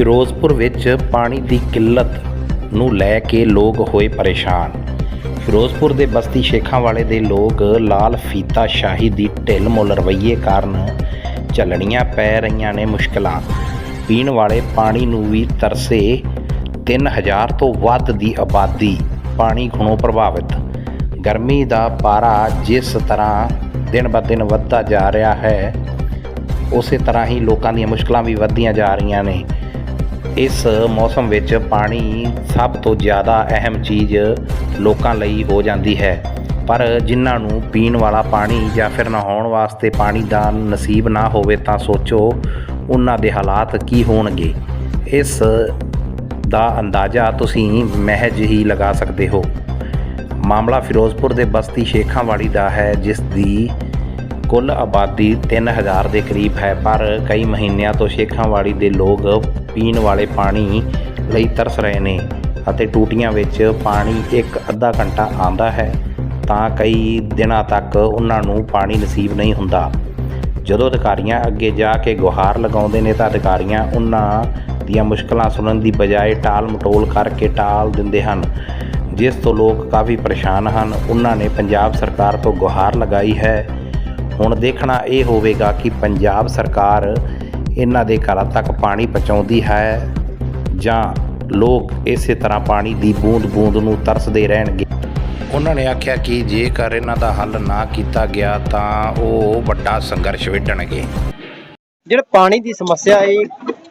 ਫਿਰੋਜ਼ਪੁਰ ਵਿੱਚ ਪਾਣੀ ਦੀ ਕਿੱਲਤ ਨੂੰ ਲੈ ਕੇ ਲੋਕ ਹੋਏ ਪਰੇਸ਼ਾਨ। ਫਿਰੋਜ਼ਪੁਰ ਦੇ ਬਸਤੀ ਸ਼ੇਖਾਂ ਵਾਲੇ ਦੇ ਲੋਕ ਲਾਲ ਫੀਤਾ ਸ਼ਾਹੀ ਦੀ ਢਿੱਲ ਮੁੱਲ ਰਵੱਈਏ ਕਾਰਨ ਝੱਲਣੀਆਂ ਪੈ ਰਹੀਆਂ ਨੇ ਮੁਸ਼ਕਲਾਂ। ਪੀਣ ਵਾਲੇ ਪਾਣੀ ਨੂੰ ਵੀ ਤਰਸੇ 3000 ਤੋਂ ਵੱਧ ਦੀ ਆਬਾਦੀ, ਪਾਣੀ ਖੁਣੋਂ ਪ੍ਰਭਾਵਿਤ। ਗਰਮੀ ਦਾ ਪਾਰਾ ਜਿਸ ਤਰ੍ਹਾਂ ਦਿਨ ਬ ਦਿਨ ਵੱਧਦਾ ਜਾ ਰਿਹਾ ਹੈ, ਉਸੇ ਤਰ੍ਹਾਂ ਹੀ ਲੋਕਾਂ ਦੀਆਂ ਮੁਸ਼ਕਲਾਂ ਵੀ ਵੱਧਦੀਆਂ ਜਾ ਰਹੀਆਂ ਨੇ। ਇਸ ਮੌਸਮ ਵਿੱਚ ਪਾਣੀ ਸਭ ਤੋਂ ਜ਼ਿਆਦਾ ਅਹਿਮ ਚੀਜ਼ ਲੋਕਾਂ ਲਈ ਹੋ ਜਾਂਦੀ ਹੈ। ਪਰ ਜਿਨ੍ਹਾਂ ਨੂੰ ਪੀਣ ਵਾਲਾ ਪਾਣੀ ਜਾਂ ਫਿਰ ਨਹਾਉਣ ਵਾਸਤੇ ਪਾਣੀ ਦਾ ਨਸੀਬ ਨਾ ਹੋਵੇ ਤਾਂ ਸੋਚੋ ਉਹਨਾਂ ਦੇ ਹਾਲਾਤ ਕੀ ਹੋਣਗੇ। ਇਸ ਦਾ ਅੰਦਾਜ਼ਾ ਤੁਸੀਂ ਮਹਿਜ ਹੀ ਲਗਾ ਸਕਦੇ ਹੋ। ਮਾਮਲਾ ਫਿਰੋਜ਼ਪੁਰ ਦੇ ਬਸਤੀ ਸ਼ੇਖਾਂਵਾੜੀ ਦਾ ਹੈ, ਜਿਸ ਦੀ ਕੁੱਲ ਆਬਾਦੀ 3000 ਦੇ ਕਰੀਬ ਹੈ, ਪਰ ਕਈ ਮਹੀਨਿਆਂ ਤੋਂ ਸ਼ੇਖਾਂਵਾੜੀ ਦੇ ਲੋਕ ਪੀਣ ਵਾਲੇ ਪਾਣੀ ਲਈ ਤਰਸ ਰਹੇ ਨੇ ਅਤੇ ਟੂਟੀਆਂ ਵਿੱਚ ਪਾਣੀ ਇੱਕ ਅੱਧਾ ਘੰਟਾ ਆਉਂਦਾ ਹੈ, ਤਾਂ ਕਈ ਦਿਨਾਂ ਤੱਕ ਉਹਨਾਂ ਨੂੰ ਪਾਣੀ ਨਸੀਬ ਨਹੀਂ ਹੁੰਦਾ। ਜਦੋਂ ਅਧਿਕਾਰੀਆਂ ਅੱਗੇ ਜਾ ਕੇ ਗੁਹਾਰ ਲਗਾਉਂਦੇ ਨੇ, ਤਾਂ ਅਧਿਕਾਰੀਆਂ ਉਹਨਾਂ ਦੀਆਂ ਮੁਸ਼ਕਲਾਂ ਸੁਣਨ ਦੀ ਬਜਾਏ ਟਾਲ ਮਟੋਲ ਕਰਕੇ ਟਾਲ ਦਿੰਦੇ ਹਨ, ਜਿਸ ਤੋਂ ਲੋਕ ਕਾਫੀ ਪਰੇਸ਼ਾਨ ਹਨ। ਉਹਨਾਂ ਨੇ ਪੰਜਾਬ ਸਰਕਾਰ ਤੋਂ ਗੁਹਾਰ ਲਗਾਈ ਹੈ ਹੁਣ ਦੇਖਣਾ ਇਹ ਹੋਵੇਗਾ ਕਿ ਪੰਜਾਬ ਸਰਕਾਰ ਇਹਨਾਂ ਦੇ ਘਰਾਂ ਤੱਕ ਪਾਣੀ ਪਹੁੰਚਾਉਂਦੀ ਹੈ ਜਾਂ ਲੋਕ ਇਸੇ ਤਰ੍ਹਾਂ ਪਾਣੀ ਦੀ ਬੂੰਦ-ਬੂੰਦ ਨੂੰ ਤਰਸਦੇ ਰਹਿਣਗੇ ਉਹਨਾਂ ਨੇ ਆਖਿਆ ਕਿ ਜੇਕਰ ਇਹਨਾਂ ਦਾ ਹੱਲ ਨਾ ਕੀਤਾ ਗਿਆ ਤਾਂ ਉਹ ਵੱਡਾ ਸੰਘਰਸ਼ ਵਿੱਢਣਗੇ ਜਿਹੜਾ ਪਾਣੀ ਦੀ ਸਮੱਸਿਆ ਹੈ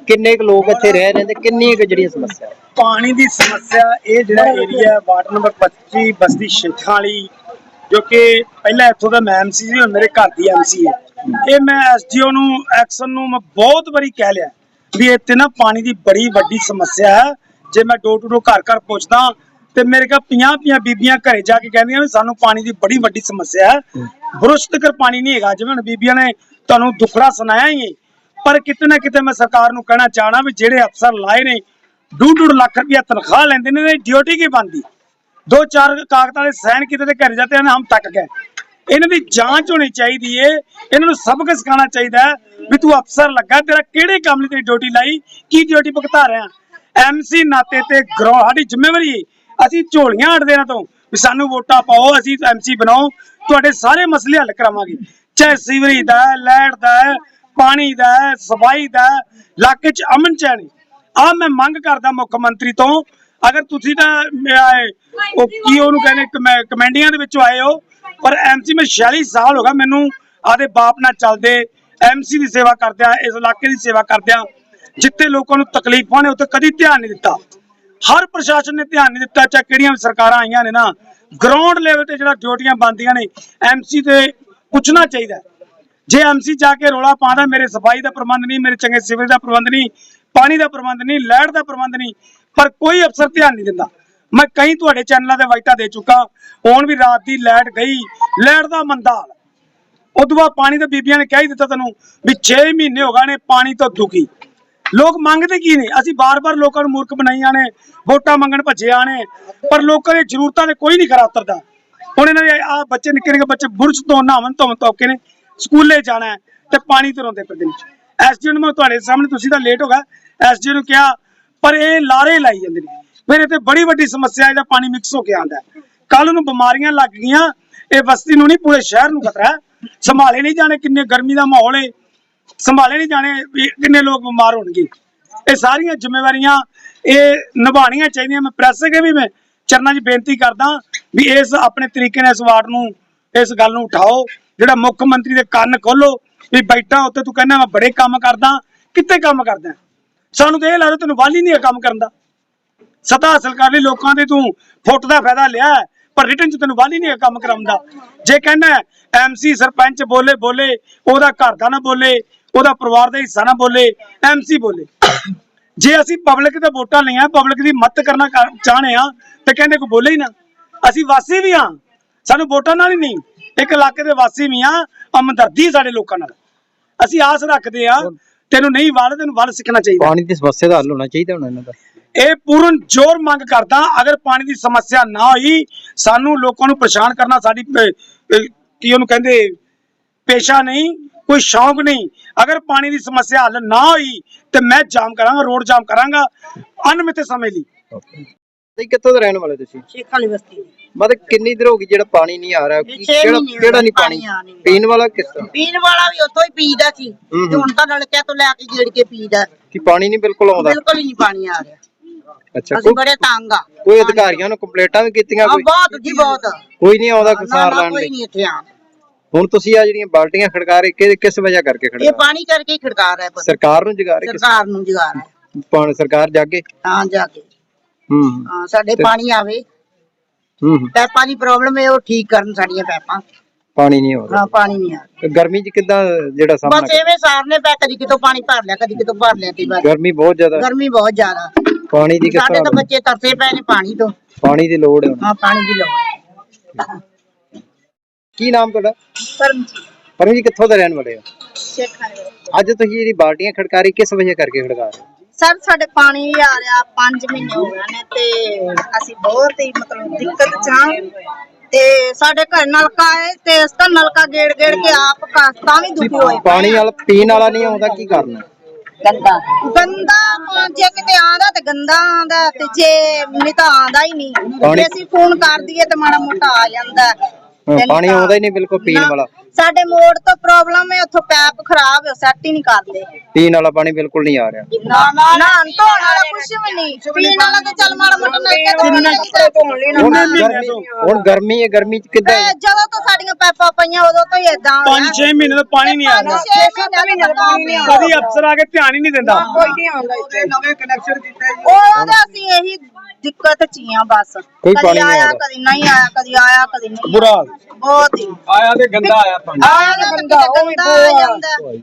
ਕਿੰਨੇ ਕੁ ਲੋਕ ਇੱਥੇ ਰਹਿ ਰਹੇ ਨੇ ਕਿੰਨੀ ਕੁ ਜਿਹੜੀਆਂ ਸਮੱਸਿਆ ਹੈ? ਪਾਣੀ ਦੀ ਸਮੱਸਿਆ ਇਹ ਜਿਹੜਾ ਏਰੀਆ ਵਾਰਡ ਨੰਬਰ 25 ਬਸਤੀ ਸ਼ੇਖਾਂ ਵਾਲੀ ਜੋ ਕਿ ਪਹਿਲਾਂ ਇੱਥੋਂ ਦਾ ਮੈਂ ਐਮਸੀ ਸੀ ਹੁਣ ਮੇਰੇ ਘਰ ਦੀ ਐਮਸੀ ਹੈ। ਇਹ ਮੈਂ ਐਸਡੀਓ ਨੂੰ, ਐਕਸ਼ਨ ਨੂੰ ਮੈਂ ਬਹੁਤ ਵਾਰੀ ਕਹਿ ਲਿਆ ਵੀ ਇੱਥੇ ਨਾ ਪਾਣੀ ਦੀ ਬੜੀ ਵੱਡੀ ਸਮੱਸਿਆ ਹੈ। ਜੇ ਮੈਂ ਡੋਰ ਟੂ ਡੋਰ ਘਰ ਘਰ ਪੁੱਛਦਾ ਤੇ ਮੇਰੇ ਕੋਲ 50 50 ਬੀਬੀਆਂ ਘਰੇ ਜਾ ਕੇ ਕਹਿੰਦੀਆਂ ਵੀ ਸਾਨੂੰ ਪਾਣੀ ਦੀ ਬੜੀ ਵੱਡੀ ਸਮੱਸਿਆ ਹੈ। ਬੁਰਸ਼ ਤੱਕ ਪਾਣੀ ਨਹੀਂ ਹੈਗਾ। ਜਿਵੇਂ ਹੁਣ ਬੀਬੀਆਂ ਨੇ ਤੁਹਾਨੂੰ ਦੁਖੜਾ ਸੁਣਾਇਆ ਹੀ ਹੈ ਪਰ ਕਿਤੇ ਨਾ ਕਿਤੇ ਮੈਂ ਸਰਕਾਰ ਨੂੰ ਕਹਿਣਾ ਚਾਹਣਾ ਵੀ ਜਿਹੜੇ ਅਫਸਰ ਲਾਏ ਨੇ ਡੂਢ ਡੂਢ ਲੱਖ ਰੁਪਇਆ ਤਨਖਾਹ ਲੈਂਦੇ ਨੇ ਡਿਊਟੀ ਕੀ ਬੰਦੀ ਦੋ ਚਾਰ ਕਾਗਜ਼ਾਂ ਦੇ ਸਾਈਨ ਕੀਤੇ ਤੇ ਘਰ ਜਾਂਦੇ ਹਨ, ਹਮ ਤੱਕ ਗਏ। ਇਹਨਾਂ ਦੀ ਜਾਂਚ ਹੋਣੀ ਚਾਹੀਦੀ ਏ, ਇਹਨਾਂ ਨੂੰ ਸਬਕ ਸਿਖਾਉਣਾ ਚਾਹੀਦਾ ਵੀ ਤੂੰ ਅਫਸਰ ਲੱਗਾ, ਤੇਰਾ ਕਿਹੜੇ ਕੰਮ ਲਈ ਤੇਰੀ ਡਿਊਟੀ ਲਾਈ, ਕੀ ਡਿਊਟੀ ਭੁਗਤਾ ਰਿਹਾ। ਐਮਸੀ ਨਾਤੇ ਤੇ ਗਰੋ ਸਾਡੀ ਜ਼ਿੰਮੇਵਾਰੀ ਏ। ਅਸੀਂ ਝੋਲੀਆਂ ਹਟਦੇ ਨਾ ਤੋਂ, ਵੀ ਸਾਨੂੰ ਵੋਟਾਂ ਪਾਓ, ਅਸੀਂ ਐਮਸੀ ਬਣਾਓ, ਤੁਹਾਡੇ ਸਾਰੇ ਮਸਲੇ ਹੱਲ ਕਰਾਵਾਂਗੇ। ਚਾਹੇ ਸੀਵਰੇਜ ਦਾ ਲੈਟ ਦਾ ਪਾਣੀ ਦਾ ਸਫ਼ਾਈ ਦਾ ਇਲਾਕੇ 'ਚ ਅਮਨ ਚੈਨ ਆ ਮੈਂ ਮੰਗ ਕਰਦਾ ਮੁੱਖ ਮੰਤਰੀ ਤੋਂ ਅਗਰ ਤੁਸੀਂ ਤਾਂ ਅਹ, ਉਹ ਕੀ ਉਹਨੂੰ ਕਹਿੰਦੇ ਕਮੈ- ਕਮੈਂਡੀਆਂ ਦੇ ਵਿੱਚੋਂ ਆਏ ਹੋ ਪਰ ਐਮਸੀ ਮੈਂ 46 ਸਾਲ ਹੋ ਗਿਆ ਮੈਨੂੰ ਆਦੇ ਬਾਪ ਨਾਲ ਚੱਲਦੇ ਐਮਸੀ ਦੀ ਸੇਵਾ ਕਰਦਿਆਂ ਇਸ ਇਲਾਕੇ ਦੀ ਸੇਵਾ ਕਰਦਿਆਂ ਜਿੱਥੇ ਲੋਕਾਂ ਨੂੰ ਤਕਲੀਫਾਂ ਨੇ ਉੱਥੇ ਕਦੀ ਧਿਆਨ ਨਹੀਂ ਦਿੱਤਾ। ਹਰ ਪ੍ਰਸ਼ਾਸਨ ਨੇ ਧਿਆਨ ਨਹੀਂ ਦਿੱਤਾ ਚਾਹੇ ਕਿਹੜੀਆਂ ਵੀ ਸਰਕਾਰਾਂ ਆਈਆਂ ਨੇ ਨਾ ਗਰਾਊਂਡ ਲੈਵਲ ਤੇ ਜਿਹੜਾ ਡਿਊਟੀਆਂ ਬੰਦੀਆਂ ਨੇ ਐਮਸੀ ਤੇ ਪੁੱਛਣਾ ਚਾਹੀਦਾ। ਜੇ ਐਮਸੀ ਜਾ ਕੇ ਰੋਲਾ ਪਾਉਂਦਾ ਮੇਰੇ ਸਫ਼ਾਈ ਦਾ ਪ੍ਰਬੰਧ ਨਹੀਂ, ਮੇਰੇ ਚੰਗੇ ਸਿਵਲ ਦਾ ਪ੍ਰਬੰਧ ਨਹੀਂ, ਪਾਣੀ ਦਾ ਪ੍ਰਬੰਧ ਨਹੀਂ ਲੈਟ ਦਾ ਪ੍ਰਬੰਧ ਨਹੀਂ, ਪਰ ਕੋਈ ਅਫਸਰ ਧਿਆਨ ਨਹੀਂ ਦਿੰਦਾ। ਮੈਂ ਕਈ ਤੁਹਾਡੇ ਚੈਨਲਾਂ ਤੇ ਵਾਈਟਾ ਦੇ ਚੁੱਕਾ, ਹੁਣ ਵੀ ਰਾਤ ਦੀ ਲੈਟ ਗਈ ਲੈਟ ਦਾ ਮੰਦਾ ਹਾਲ ਉਦੋਂ ਬਾਅਦ ਪਾਣੀ ਤਾਂ ਬੀਬੀਆਂ ਨੇ ਕਹਿ ਹੀ ਦਿੱਤਾ ਤੈਨੂੰ ਵੀ 6 ਮਹੀਨੇ ਹੋ ਗਏ ਨੇ ਪਾਣੀ ਤੋਂ ਦੁਖੀ। ਲੋਕ ਮੰਗਦੇ ਕੀ ਨੇ? ਅਸੀਂ ਬਾਰ-ਬਾਰ ਲੋਕਾਂ ਨੂੰ ਮੂਰਖ ਬਣਾਈਆਂ ਨੇ ਵੋਟਾਂ ਮੰਗਣ ਭੱਜੇ ਆਣੇ ਪਰ ਲੋਕਾਂ ਦੀਆਂ ਜ਼ਰੂਰਤਾਂ ਤੇ ਕੋਈ ਨਹੀਂ ਖਰਾ ਉਤਰਦਾ। ਹੁਣ ਇਹਨਾਂ ਦੇ ਆ ਬੱਚੇ ਨਿੱਕੇ ਨਿੱਕੇ ਬੱਚੇ ਬੁਰਜ ਤੋਂ ਨਹਾਵਣ ਧੋਵਣ ਧੋਕੇ ਨੇ। ਸਕੂਲੇ ਜਾਣਾ ਹੈ ਤੇ ਪਾਣੀ ਤੋਂ ਰੋਂਦੇ ਫਿਰਦੇ ਨੇ। ਐਸਡੀਓ ਨੂੰ ਮੈਂ ਤੁਹਾਡੇ ਸਾਹਮਣੇ, ਤੁਸੀਂ ਤਾਂ ਲੇਟ ਹੋ ਗਏ। ਐਸਡੀਓ ਨੂੰ ਕਿਹਾ, ਪਰ ਇਹ ਲਾਰੇ ਲਾਈ ਜਾਂਦੇ ਨੇ। ਫਿਰ ਇੱਥੇ ਬੜੀ ਵੱਡੀ ਸਮੱਸਿਆ ਇਹਦਾ ਪਾਣੀ ਮਿਕਸ ਹੋ ਕੇ ਆਉਂਦਾ ਕੱਲ ਨੂੰ ਬਿਮਾਰੀਆਂ ਲੱਗ ਗਈਆਂ। ਇਹ ਬਸਤੀ ਨੂੰ ਨਹੀਂ, ਪੂਰੇ ਸ਼ਹਿਰ ਨੂੰ ਖਤਰਾ ਸੰਭਾਲੇ ਨਹੀਂ ਜਾਣੇ ਕਿੰਨੇ ਗਰਮੀ ਦਾ ਮਾਹੌਲ ਹੈ। ਸੰਭਾਲੇ ਨਹੀਂ ਜਾਣੇ ਵੀ ਕਿੰਨੇ ਲੋਕ ਬਿਮਾਰ ਹੋਣਗੇ। ਇਹ ਸਾਰੀਆਂ ਜ਼ਿੰਮੇਵਾਰੀਆਂ, ਇਹ ਨਿਭਾਉਣੀਆਂ ਚਾਹੀਦੀਆਂ। ਮੈਂ ਪ੍ਰੈਸ ਕੇ ਵੀ ਮੈਂ ਚਰਨਾਂ 'ਚ ਬੇਨਤੀ ਕਰਦਾ ਵੀ ਇਸ ਆਪਣੇ ਤਰੀਕੇ ਨਾਲ ਇਸ ਵਾਰਡ ਨੂੰ, ਇਸ ਗੱਲ ਨੂੰ ਉਠਾਓ। ਜਿਹੜਾ ਮੁੱਖ ਮੰਤਰੀ ਦੇ ਕੰਨ ਖੋਲੋ ਵੀ ਬੈਠਾ ਉੱਤੇ ਤੂੰ ਕਹਿੰਦਾ ਮੈਂ ਬੜੇ ਕੰਮ ਕਰਦਾ, ਕਿੱਥੇ ਕੰਮ ਕਰਦਾ? ਸਾਨੂੰ ਤਾਂ ਇਹ ਲੱਗਦਾ ਤੈਨੂੰ ਵਾਲੀ ਨਹੀਂ ਹੈ ਕੰਮ ਕਰਨ ਦਾ। ਸਤਾ ਹਾਸਲ ਕਰ ਲਈ ਲੋਕਾਂ ਦੇ ਤੂੰ, ਫੁੱਟ ਦਾ ਫਾਇਦਾ ਲਿਆ ਪਰ ਰਿਟਰਨ ਚ ਤੈਨੂੰ ਵਾਲੀ ਨਹੀਂ ਹੈ ਕੰਮ ਕਰਾਉਂਦਾ ਜੇ ਕਹਿੰਦਾ ਐਮਸੀ ਸਰਪੰਚ ਬੋਲੇ ਬੋਲੇ, ਉਹਦਾ ਘਰ ਦਾ ਨਾ ਬੋਲੇ, ਉਹਦਾ ਪਰਿਵਾਰ ਦਾ ਹਿੱਸਾ ਨਾ ਬੋਲੇ ਐਮਸੀ ਬੋਲੇ। ਜੇ ਅਸੀਂ ਪਬਲਿਕ ਤੇ ਵੋਟਾਂ ਲਈਆਂ ਪਬਲਿਕ ਦੀ ਮਦਦ ਕਰਨਾ ਕਰ- ਚਾਹੁੰਦੇ ਆ ਤੇ ਕਹਿੰਦੇ ਕੋਈ ਬੋਲੇ ਹੀ ਨਾ। ਅਸੀਂ ਵਾਸੀ ਵੀ ਆ ਸਾਨੂੰ ਵੋਟਾਂ ਨਾਲ ਹੀ ਨਹੀਂ। ਇੱਕ ਇਲਾਕੇ ਦੇ ਵਾਸੀ ਵੀ ਆ ਹਮਦਰਦੀ ਸਾਡੇ ਲੋਕਾਂ ਨਾਲ। ਅਸੀਂ ਆਸ ਰੱਖਦੇ ਆ ਤੈਨੂੰ ਨਹੀਂ ਵੱਲ ਤੈਨੂੰ ਵੱਲ ਸਿੱਖਣਾ ਚਾਹੀਦਾ। ਪਾਣੀ ਦੀ ਸਮੱਸਿਆ ਦਾ ਹੱਲ ਹੋਣਾ ਚਾਹੀਦਾ ਹੁਣ ਇਹਨਾਂ ਦਾ। ਇਹ ਪੂਰਨ ਜ਼ੋਰ ਮੰਗ ਕਰਦਾ ਅਗਰ ਪਾਣੀ ਦੀ ਸਮੱਸਿਆ ਨਾ ਹੋਈ ਸਾਨੂੰ ਲੋਕਾਂ ਨੂੰ ਪਰੇਸ਼ਾਨ ਕਰਨਾ ਸਾਡੀ ਕੀ ਉਹਨੂੰ ਕਹਿੰਦੇ ਪੇਸ਼ਾ ਨਹੀਂ ਕੋਈ ਸ਼ੌਂਕ ਨਹੀਂ। ਅਗਰ ਪਾਣੀ ਦੀ ਸਮੱਸਿਆ ਹੱਲ ਨਾ ਹੋਈ ਤੇ ਮੈਂ ਜਾਮ ਕਰਾਂਗਾ ਰੋਡ ਜਾਮ ਕਰਾਂਗਾ ਅਨਮਿੱਥੇ ਸਮੇਂ ਲਈ। ਤੇ ਕਿੱਥੋਂ ਦੇ ਰਹਿਣ ਵਾਲੇ ਤੁਸੀਂ? ਸ਼ੇਖ ਵਾਲੀ ਬਸਤੀ ਦੀ। ਮਤਲਬ ਕਿੰਨੀ ਦੇਰ ਹੋ ਗਈ ਜਿਹੜਾ ਪਾਣੀ ਨਹੀਂ ਆ ਰਿਹਾ? ਇਹ ਕੀ- ਛੇ ਕਿਹੜਾ ਮਹੀਨੇ ਹੋ ਕਿਹੜਾ ਗਏ ਨਹੀਂ ਪਾਣੀ? ਪਾਣੀ ਆ ਨਹੀਂ ਰਿਹਾ। ਪੀਣ ਵਾਲਾ ਕਿਸ ਤਰ੍ਹਾਂ? ਪੀਣ ਵਾਲਾ ਵੀ ਉੱਥੋਂ ਹੀ ਪੀਦਾ ਸੀ। ਤੇ ਹੁਣ ਤਾਂ ਨਲਕਿਆਂ ਤੋਂ ਲੈ ਕੇ ਗੇੜ ਕੇ ਪੀਦਾ। ਕਿ ਪਾਣੀ ਨਹੀਂ ਬਿਲਕੁਲ ਆਉਂਦਾ? ਬਿਲਕੁਲ ਹੀ ਨਹੀਂ ਪਾਣੀ ਆ ਰਿਹਾ। ਅੱਛਾ ਅਸੀਂ ਕੋਈ ਬੜੇ ਤੰਗ ਆ। ਕੋਈ ਅਧਿਕਾਰੀਆਂ ਨੂੰ ਕੰਪਲੇਂਟਾਂ ਵੀ ਕੀਤੀਆਂ ਕੋਈ? ਬਹੁਤ ਜੀ ਬਹੁਤ। ਕੋਈ ਨਹੀਂ ਆਉਂਦਾ ਨਾ ਕਿਸਾਨ ਨਾ ਲੈਣ ਕੋਈ ਲਈ। ਨਹੀਂ ਇੱਥੇ ਆ ਹੁਣ ਤੁਸੀਂ ਆ ਜਿਹੜੀਆਂ ਬਾਲਟੀਆਂ ਖੜਕਾ ਰਹੇ ਕਿ ਕਿਸ ਵਜ੍ਹਾ ਕਰਕੇ ਇਹ ਖੜਕਾ ਪਾਣੀ ਕਰਕੇ ਹੀ ਖੜਕਾ ਰਿਹਾ ਪੁੱਤ। ਸਰਕਾਰ ਨੂੰ ਜਗਾ ਰਹੇ ਸਰਕਾਰ ਨੂੰ ਜਗਾ ਰਿਹਾ। ਪਾਣੀ ਸਰਕਾਰ ਜਾਗੇ? ਹਾਂ ਜਾ ਕੇ ਹੂੰ। ਹਾਂ ਸਾਡੇ ਪਾਣੀ ਆਵੇ। ਹੂੰ ਹੂੰ। ਪੈਪਾਂ ਦੀ ਪ੍ਰੋਬਲਮ ਹੈ ਉਹ ਠੀਕ ਕਰਨ ਸਾਡੀਆਂ ਪੈਪਾਂ। ਪਾਣੀ ਨਹੀਂ ਆਉਂਦਾ। ਹਾਂ ਪਾਣੀ ਨਹੀਂ ਆ ਤੇ ਗਰਮੀ 'ਚ ਕਿੱਦਾਂ ਜਿਹੜਾ ਸਾਹਮਣਾ ਬਸ ਐਵੇਂ ਸਾਰਨੇ ਪੈ ਕਦੀ ਕਿਤੋਂ ਪਾਣੀ ਭਰ ਲਿਆ ਕਦੀ ਕਿਤੋਂ ਭਰ ਲਿਆ ਕਈ ਵਾਰ। ਗਰਮੀ ਬਹੁਤ ਜ਼ਿਆਦਾ। ਗਰਮੀ ਬਹੁਤ ਜ਼ਿਆਦਾ। ਪਾਣੀ ਦੀ ਕਿਸ ਸਾਡੇ ਤਾਂ ਤਰ੍ਹਾਂ ਬੱਚੇ ਤਰਸੇ ਪਏ ਨੇ ਪਾਣੀ ਤੋਂ। ਪਾਣੀ ਦੀ ਲੋੜ ਹੈ। ਹਾਂ ਪਾਣੀ ਦੀ ਲੋੜ ਹੈ। ਕੀ ਨਾਮ ਤੁਹਾਡਾ? ਪਰਮ ਜੀ ਕਿੱਥੋਂ ਦੇ ਰਹਿਣ ਵਾਲੇ ਹੋ? ਅੱਜ ਤੁਸੀਂ ਜਿਹੜੀ ਬਾਲਟੀਆਂ ਖੜਕਾ ਰਹੀ ਕਿਸ ਵਜ੍ਹਾ ਕਰਕੇ ਖੜਕਾ ਰਹੇ ਹੋ? ਸਰ ਸਾਡੇ ਪਾਣੀ ਨਹੀਂ ਆ ਰਿਹਾ 5 ਮਹੀਨੇ ਹੋ ਗਏ ਨੇ ਤੇ ਅਸੀਂ ਬਹੁਤ ਹੀ ਮਤਲਬ ਦਿੱਕਤ ਚ ਹਾਂ। ਤੇ ਸਾਡੇ ਘਰ ਨਲਕਾ ਹੈ ਤੇ ਇਸ ਦਾ ਨਲਕਾ ਗੇੜ ਗੇੜ ਕੇ ਆਪ ਘਰ ਤਾਂ ਵੀ ਦੁਖੀ ਹੋਏ ਪਾਣੀ ਵਾਲਾ ਪੀਣ ਵਾਲਾ ਨਹੀਂ ਆਉਂਦਾ ਕੀ ਕਰਨਾ? ਗੰਦਾ। ਗੰਦਾ ਪਾਣੀ ਜੇ ਕਿਤੇ ਆਂਦਾ ਤੇ ਗੰਦਾ ਆਂਦਾ ਤੇ ਜੇ ਨਹੀਂ ਤਾਂ ਆਂਦਾ ਹੀ ਨਹੀਂ। ਜੇ ਅਸੀਂ ਫੋਨ ਕਰ ਦਈਏ ਤੇ ਮਾੜਾ ਮੋਟਾ ਆ ਜਾਂਦਾ। ਪਾਣੀ ਆਉਂਦਾ ਹੀ ਨਹੀਂ ਬਿਲਕੁਲ ਪੀਣ ਵਾਲਾ ਸਾਡੇ ਮੋੜ ਤੋਂ ਪ੍ਰੋਬਲਮ ਹੈ ਉੱਥੋਂ ਪੈਪ ਖਰਾਬ ਹੈ ਸੈੱਟ ਹੀ ਨਹੀਂ ਕਰਦੇ ਪੀਣ ਵਾਲਾ ਪਾਣੀ ਬਿਲਕੁਲ ਨਹੀਂ ਆ ਰਿਹਾ ਨਾ ਨਾ ਧੋਣ ਵਾਲਾ ਨਹੀਂ। ਪੀਣ ਵਾਲਾ ਤੇ ਚੱਲ ਮਾੜਾ ਮੋਟਾ ਨਲਕੇ ਤੋਂ ਜਿੰਨਾ ਕੱਪੜੇ ਧੋਣ ਨਾ ਹੁਣ ਮਹੀਨੇ ਗਰਮੀ ਤੋਂ। ਹੁਣ ਗਰਮੀ ਹੈ ਗਰਮੀ 'ਚ ਕਿੱਦਾਂ ਤੇ ਜਦੋਂ ਤੋਂ ਸਾਡੀਆਂ ਪੈਪਾਂ ਪਈਆਂ ਉਦੋਂ ਤੋਂ ਹੀ ਇਦਾਂ 5-6 ਮਹੀਨੇ ਤੋਂ ਪਾਣੀ ਨਹੀਂ ਆ ਰਿਹਾ। ਕਦੀ ਅਫਸਰ ਆ ਕੇ ਧਿਆਨ ਹੀ ਨਹੀਂ ਦਿੰਦਾ। ਕੋਈ ਨਹੀਂ ਆਉਂਦਾ ਇੱਥੇ। ਨਵੇਂ ਕਨੈਕਸ਼ਨ ਦਿੱਤੇ ਉਹਦਾ ਅਸੀਂ ਇਹੀ ਦਿੱਕਤ ਚ ਹੀ ਆ ਬਸ। ਕੋਈ ਕਦੀ ਪਾਣੀ ਨਹੀਂ ਆਇਆ ਆਉਂਦਾ। ਕਦੀ ਨਹੀਂ ਆਇਆ ਕਦੀ ਆਇਆ ਕਦੀ ਨਹੀਂ ਬੁਰਾ। ਬਹੁਤ ਹੀ। ਆਇਆ ਤੇ ਗੰਦਾ ਆਇਆ ਪਾਣੀ। ਆਇਆ ਤਾਂ ਗੰਦਾ ਉਹ ਵੀ ਜਾਂਦਾ। ਹੈ।